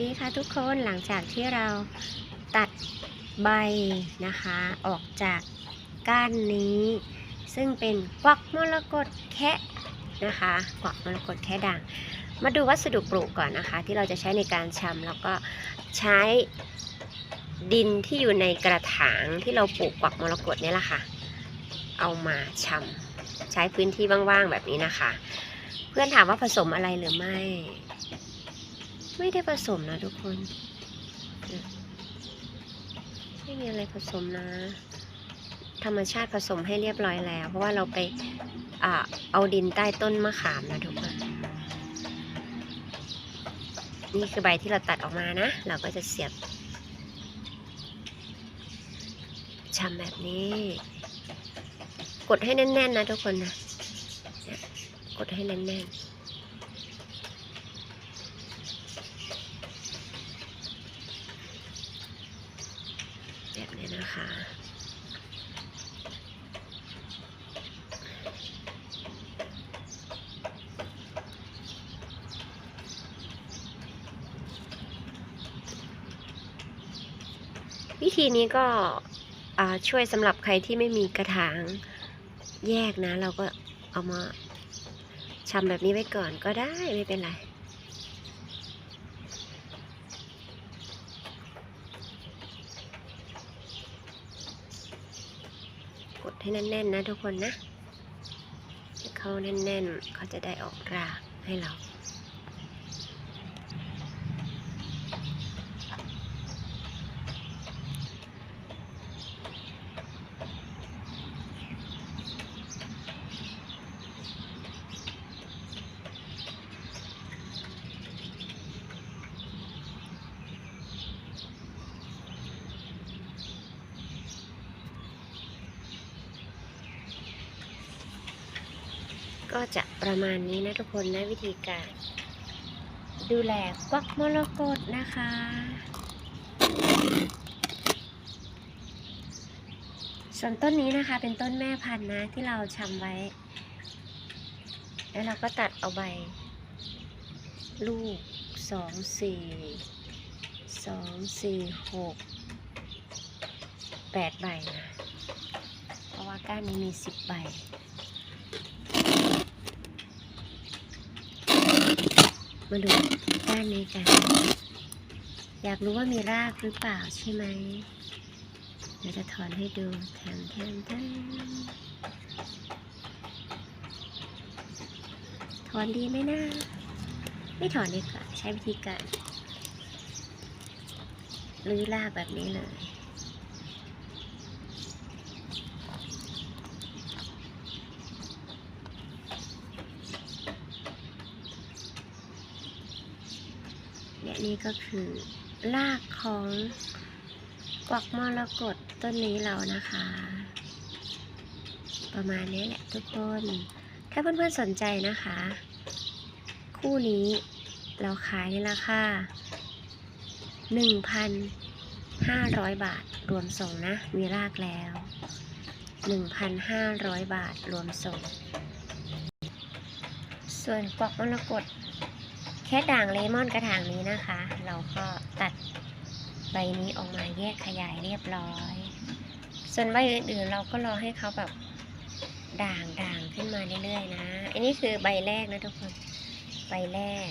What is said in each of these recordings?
ดีค่ะทุกคนหลังจากที่เราตัดใบนะคะออกจากก้านนี้ ซึ่งเป็นกวักมรกตแคะนะคะกวักมรกตแคะด่าง มาดูวัสดุปลูกก่อนนะคะ ที่เราจะใช้ในการชำแล้วก็ใช้ดินที่อยู่ในกระถางที่เราปลูกกวักมรกตเนี่ยแหละค่ะ เอามาชำใช้พื้นที่ว่างๆแบบนี้นะคะ เพื่อนถามว่าผสมอะไรหรือไม่ ไม่ได้ผสมนะทุกคน ไม่มีอะไรผสมนะ ธรรมชาติผสมให้เรียบร้อยแล้ว เพราะว่าเราไปอเอาดินใต้ต้นมะขามนะทุกคน นี่คือใบที่เราตัดออกมานะ เราก็จะเสียบชำแบบนี้ กดให้แน่นๆนะทุกคนนะ กดให้แน่นๆ แบบนี้นะคะวิธีนี้ก็ช่วยสำหรับใครที่ไม่มีกระถางแยกนะ เราก็เอามาชำแบบนี้ไว้ก่อนก็ได้ไม่เป็นไร ให้แน่นๆนะทุกคนนะให้เขาแน่นๆ เขาจะได้ออกรากให้เรา ก็จะประมาณนี้นะทุกคนนะวิธีการ ดูแลกวักมรกตนะคะ ส่วนต้นนี้นะคะเป็นต้นแม่พันธุ์นะที่เราชำไว้ แล้วเราก็ตัดเอาใบ ลูกสองสี่สองสี่หกแปดใบนะ เพราะว่าก้านนี้มีสิบใบ มาดูด้านนี้กัน อยากรู้ว่ามีรากหรือเปล่าใช่ไหมเดี๋ยวจะถอนให้ดูแถมแถมแถมถอนดีไหมนะไม่ถอนดีกว่าใช้วิธีการรื้อรากแบบนี้เลย และนี่ก็คือรากของกวักมรกตต้นนี้เรานะคะ ประมาณนี้แหละทุกคน ถ้าเพื่อนๆสนใจนะคะ คู่นี้เราขายในราคา 1,500 บาทรวมส่งนะ มีรากแล้ว 1,500 บาทรวมส่ง ส่วนกวักมรกต แค่ด่างเลมอนกระถางนี้นะคะ เราก็ตัดใบนี้ออกมาแยกขยายเรียบร้อย ส่วนใบอื่นๆเราก็รอให้เขาแบบด่างด่างขึ้นมาเรื่อยๆนะ อันนี้คือใบแรกนะทุกคน ใบแรก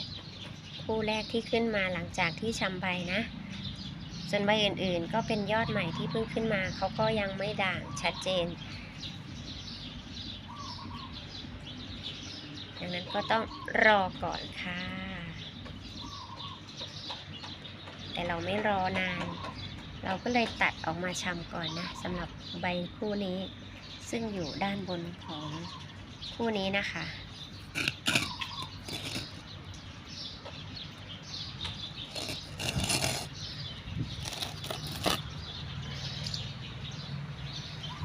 คู่แรกที่ขึ้นมาหลังจากที่ชำใบนะ ส่วนใบอื่นๆ ก็เป็นยอดใหม่ที่เพิ่งขึ้นมา เขาก็ยังไม่ด่างชัดเจน ดังนั้นก็ต้องรอก่อนค่ะ แต่เราไม่รอนาน เราก็เลยตัดออกมาชำก่อนนะสำหรับใบคู่นี้ ซึ่งอยู่ด้านบนของคู่นี้นะคะ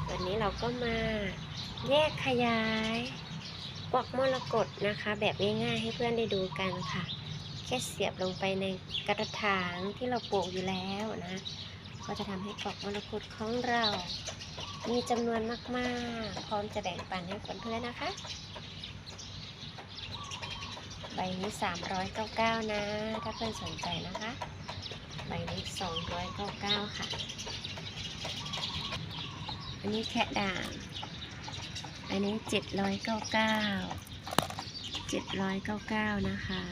วันนี้เราก็มาแยกขยายกวักมรกตนะคะ แบบง่ายๆให้เพื่อนได้ดูกันค่ะ แค่เสียบลงไปในกระถางที่เราปลูกอยู่แล้วนะ ก็จะทำให้กวักมรกตของเรา มีจำนวนมากๆ พร้อมจะแบ่งปันให้เพื่อนๆนะคะ ใบนี้ 399 นะ ถ้าเพื่อนสนใจนะคะ ใบนี้ 299 ค่ะ อันนี้แคะด่างอันนี้ 799 799 นะคะ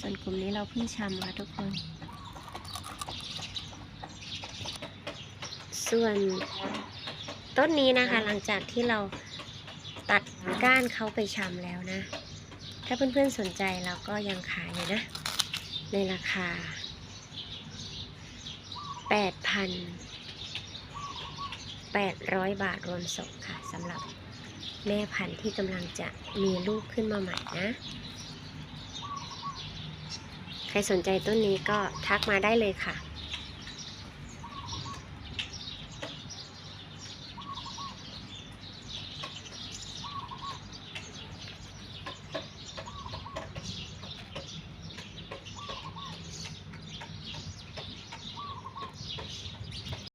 ส่วนกลุ่มนี้เราเพิ่งชำค่ะทุกคน ส่วนต้นนี้นะคะ หลังจากที่เราตัดก้านเขาไปชำแล้วนะ ถ้าเพื่อนๆสนใจเราก็ยังขายอยู่นะ ในราคา 8,800 บาทรวมส่งค่ะสำหรับแม่พันธุ์ที่กำลังจะมีลูกขึ้นมาใหม่นะ ใครสนใจต้นนี้ก็ทักมาได้เลยค่ะ